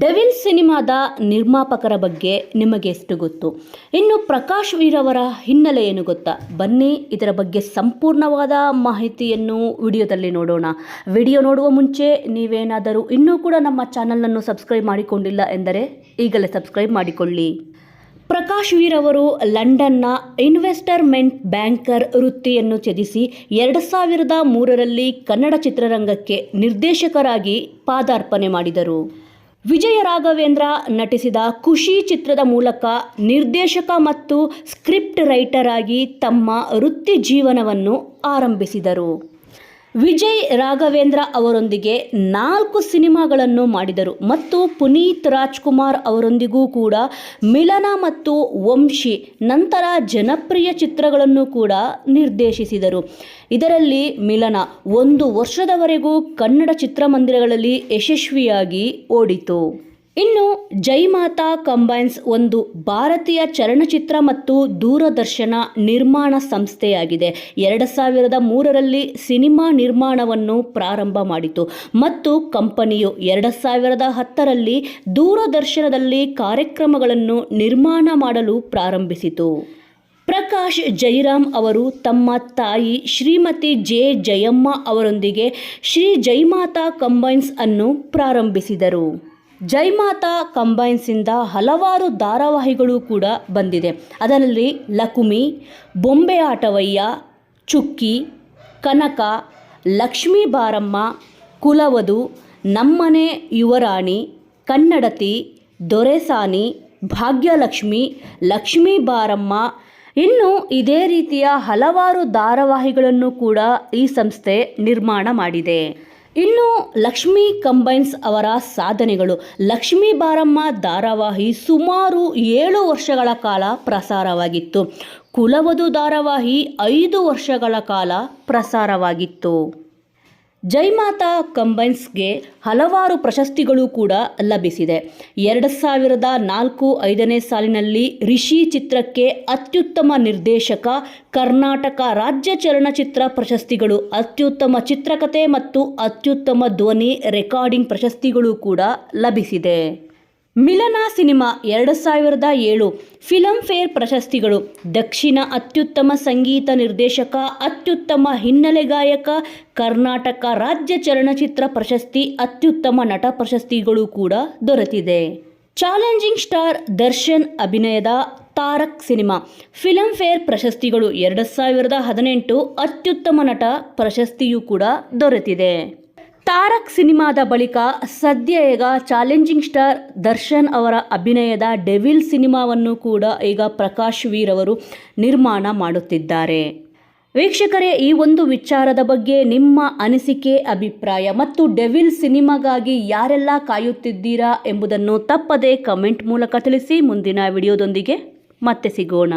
Devil ಸಿನಿಮಾದ ನಿರ್ಮಾಪಕರ ಬಗ್ಗೆ ನಿಮಗೆ ಎಷ್ಟು ಗೊತ್ತು? ಇನ್ನು ಪ್ರಕಾಶ್ ವೀರವರ ಹಿನ್ನೆಲೆ ಏನು ಗೊತ್ತಾ? ಬನ್ನಿ, ಇದರ ಬಗ್ಗೆ ಸಂಪೂರ್ಣವಾದ ಮಾಹಿತಿಯನ್ನು ವಿಡಿಯೋದಲ್ಲಿ ನೋಡೋಣ. ವಿಡಿಯೋ ನೋಡುವ ಮುಂಚೆ ನೀವೇನಾದರೂ ಇನ್ನೂ ಕೂಡ ನಮ್ಮ ಚಾನಲನ್ನು ಸಬ್ಸ್ಕ್ರೈಬ್ ಮಾಡಿಕೊಂಡಿಲ್ಲ ಎಂದರೆ ಈಗಲೇ ಸಬ್ಸ್ಕ್ರೈಬ್ ಮಾಡಿಕೊಳ್ಳಿ. ಪ್ರಕಾಶ್ ವೀರ್ ಅವರು ಲಂಡನ್ನ ಇನ್ವೆಸ್ಟರ್ಮೆಂಟ್ ಬ್ಯಾಂಕರ್ ವೃತ್ತಿಯನ್ನು ತ್ಯಜಿಸಿ ಎರಡು ಸಾವಿರದ ಮೂರರಲ್ಲಿ ಕನ್ನಡ ಚಿತ್ರರಂಗಕ್ಕೆ ನಿರ್ದೇಶಕರಾಗಿ ಪಾದಾರ್ಪಣೆ ಮಾಡಿದರು. ವಿಜಯ ರಾಘವೇಂದ್ರ ನಟಿಸಿದ ಖುಷಿ ಚಿತ್ರದ ಮೂಲಕ ನಿರ್ದೇಶಕ ಮತ್ತು ಸ್ಕ್ರಿಪ್ಟ್ ರೈಟರ್ ಆಗಿ ತಮ್ಮ ವೃತ್ತಿ ಜೀವನವನ್ನು ಆರಂಭಿಸಿದರು. ವಿಜಯ್ ರಾಘವೇಂದ್ರ ಅವರೊಂದಿಗೆ ನಾಲ್ಕು ಸಿನಿಮಾಗಳನ್ನು ಮಾಡಿದರು ಮತ್ತು ಪುನೀತ್ ರಾಜ್ಕುಮಾರ್ ಅವರೊಂದಿಗೂ ಕೂಡ ಮಿಲನ ಮತ್ತು ವಂಶಿ ನಂತರ ಜನಪ್ರಿಯ ಚಿತ್ರಗಳನ್ನು ಕೂಡ ನಿರ್ದೇಶಿಸಿದರು. ಇದರಲ್ಲಿ ಮಿಲನ ಒಂದು ವರ್ಷದವರೆಗೂ ಕನ್ನಡ ಚಿತ್ರಮಂದಿರಗಳಲ್ಲಿ ಯಶಸ್ವಿಯಾಗಿ ಓಡಿತು. ಇನ್ನು ಜೈಮಾತಾ ಕಂಬೈನ್ಸ್ ಒಂದು ಭಾರತೀಯ ಚಲನಚಿತ್ರ ಮತ್ತು ದೂರದರ್ಶನ ನಿರ್ಮಾಣ ಸಂಸ್ಥೆಯಾಗಿದೆ. ಎರಡು ಸಾವಿರದ ಮೂರರಲ್ಲಿ ಸಿನಿಮಾ ನಿರ್ಮಾಣವನ್ನು ಪ್ರಾರಂಭ ಮಾಡಿತು. ಮತ್ತು ಕಂಪನಿಯು ಎರಡು ಸಾವಿರದ ಹತ್ತರಲ್ಲಿ ದೂರದರ್ಶನದಲ್ಲಿ ಕಾರ್ಯಕ್ರಮಗಳನ್ನು ನಿರ್ಮಾಣ ಮಾಡಲು ಪ್ರಾರಂಭಿಸಿತು. ಪ್ರಕಾಶ್ ಜೈರಾಮ್ ಅವರು ತಮ್ಮ ತಾಯಿ ಶ್ರೀಮತಿ ಜೆ ಜಯಮ್ಮ ಅವರೊಂದಿಗೆ ಶ್ರೀ ಜೈಮಾತಾ ಕಂಬೈನ್ಸ್ ಅನ್ನು ಪ್ರಾರಂಭಿಸಿದರು. ಜೈಮಾತಾ ಕಂಬೈನ್ಸಿಂದ ಹಲವಾರು ಧಾರಾವಾಹಿಗಳು ಕೂಡ ಬಂದಿದೆ. ಅದರಲ್ಲಿ ಲಕುಮಿ ಬೊಂಬೆ ಆಟವಯ್ಯ ಚುಕ್ಕಿ, ಕನಕ, ಲಕ್ಷ್ಮೀ ಬಾರಮ್ಮ, ಕುಲವಧು, ನಮ್ಮನೆ ಯುವರಾಣಿ, ಕನ್ನಡತಿ, ದೊರೆಸಾನಿ, ಭಾಗ್ಯಲಕ್ಷ್ಮಿ, ಲಕ್ಷ್ಮೀ ಬಾರಮ್ಮ. ಇನ್ನು ಇದೇ ರೀತಿಯ ಹಲವಾರು ಧಾರಾವಾಹಿಗಳನ್ನು ಕೂಡ ಈ ಸಂಸ್ಥೆ ನಿರ್ಮಾಣ ಮಾಡಿದೆ. ಇನ್ನು ಲಕ್ಷ್ಮೀ ಕಂಬೈನ್ಸ್ ಅವರ ಸಾಧನೆಗಳು. ಲಕ್ಷ್ಮೀ ಬಾರಮ್ಮ ಧಾರಾವಾಹಿ ಸುಮಾರು ಏಳು ವರ್ಷಗಳ ಕಾಲ ಪ್ರಸಾರವಾಗಿತ್ತು. ಕುಲವಧು ಧಾರಾವಾಹಿ ಐದು ವರ್ಷಗಳ ಕಾಲ ಪ್ರಸಾರವಾಗಿತ್ತು. ಜೈಮಾತಾ ಕಂಬೈನ್ಸ್ಗೆ ಹಲವಾರು ಪ್ರಶಸ್ತಿಗಳು ಕೂಡ ಲಭಿಸಿದೆ. ಎರಡು ಸಾವಿರದ ನಾಲ್ಕು ಐದನೇ ಸಾಲಿನಲ್ಲಿ ರಿಷಿ ಚಿತ್ರಕ್ಕೆ ಅತ್ಯುತ್ತಮ ನಿರ್ದೇಶಕ, ಕರ್ನಾಟಕ ರಾಜ್ಯ ಚಲನಚಿತ್ರ ಪ್ರಶಸ್ತಿಗಳು, ಅತ್ಯುತ್ತಮ ಚಿತ್ರಕಥೆ ಮತ್ತು ಅತ್ಯುತ್ತಮ ಧ್ವನಿ ರೆಕಾರ್ಡಿಂಗ್ ಪ್ರಶಸ್ತಿಗಳು ಕೂಡ ಲಭಿಸಿದೆ. ಮಿಲನ ಸಿನಿಮಾ ಎರಡು ಸಾವಿರದ ಏಳು ಫಿಲಂ ಫೇರ್ ಪ್ರಶಸ್ತಿಗಳು. ದಕ್ಷಿಣ ಅತ್ಯುತ್ತಮ ಸಂಗೀತ ನಿರ್ದೇಶಕ, ಅತ್ಯುತ್ತಮ ಹಿನ್ನೆಲೆ ಗಾಯಕ, ಕರ್ನಾಟಕ ರಾಜ್ಯ ಚಲನಚಿತ್ರ ಪ್ರಶಸ್ತಿ, ಅತ್ಯುತ್ತಮ ನಟ ಪ್ರಶಸ್ತಿಗಳು ಕೂಡ ದೊರೆತಿದೆ. ಚಾಲೆಂಜಿಂಗ್ ಸ್ಟಾರ್ ದರ್ಶನ್ ಅಭಿನಯದ ತಾರಕ್ ಸಿನಿಮಾ. ಫಿಲಂ ಫೇರ್ ಪ್ರಶಸ್ತಿಗಳು ಎರಡು ಸಾವಿರದ ಹದಿನೆಂಟು ಅತ್ಯುತ್ತಮ ನಟ ಪ್ರಶಸ್ತಿಯೂ ಕೂಡ ದೊರೆತಿದೆ. ತಾರಕ್ ಸಿನಿಮಾದ ಬಳಿಕ ಸದ್ಯ ಈಗ ಚಾಲೆಂಜಿಂಗ್ ಸ್ಟಾರ್ ದರ್ಶನ್ ಅವರ ಅಭಿನಯದ ಡೆವಿಲ್ ಸಿನಿಮಾವನ್ನು ಕೂಡ ಈಗ ಪ್ರಕಾಶ್ ವೀರ್ ಅವರು ನಿರ್ಮಾಣ ಮಾಡುತ್ತಿದ್ದಾರೆ. ವೀಕ್ಷಕರೇ, ಈ ಒಂದು ವಿಚಾರದ ಬಗ್ಗೆ ನಿಮ್ಮ ಅನಿಸಿಕೆ, ಅಭಿಪ್ರಾಯ ಮತ್ತು ಡೆವಿಲ್ ಸಿನಿಮಾಗಾಗಿ ಯಾರೆಲ್ಲ ಕಾಯುತ್ತಿದ್ದೀರಾ ಎಂಬುದನ್ನು ತಪ್ಪದೇ ಕಮೆಂಟ್ ಮೂಲಕ ತಿಳಿಸಿ. ಮುಂದಿನ ವಿಡಿಯೋದೊಂದಿಗೆ ಮತ್ತೆ ಸಿಗೋಣ.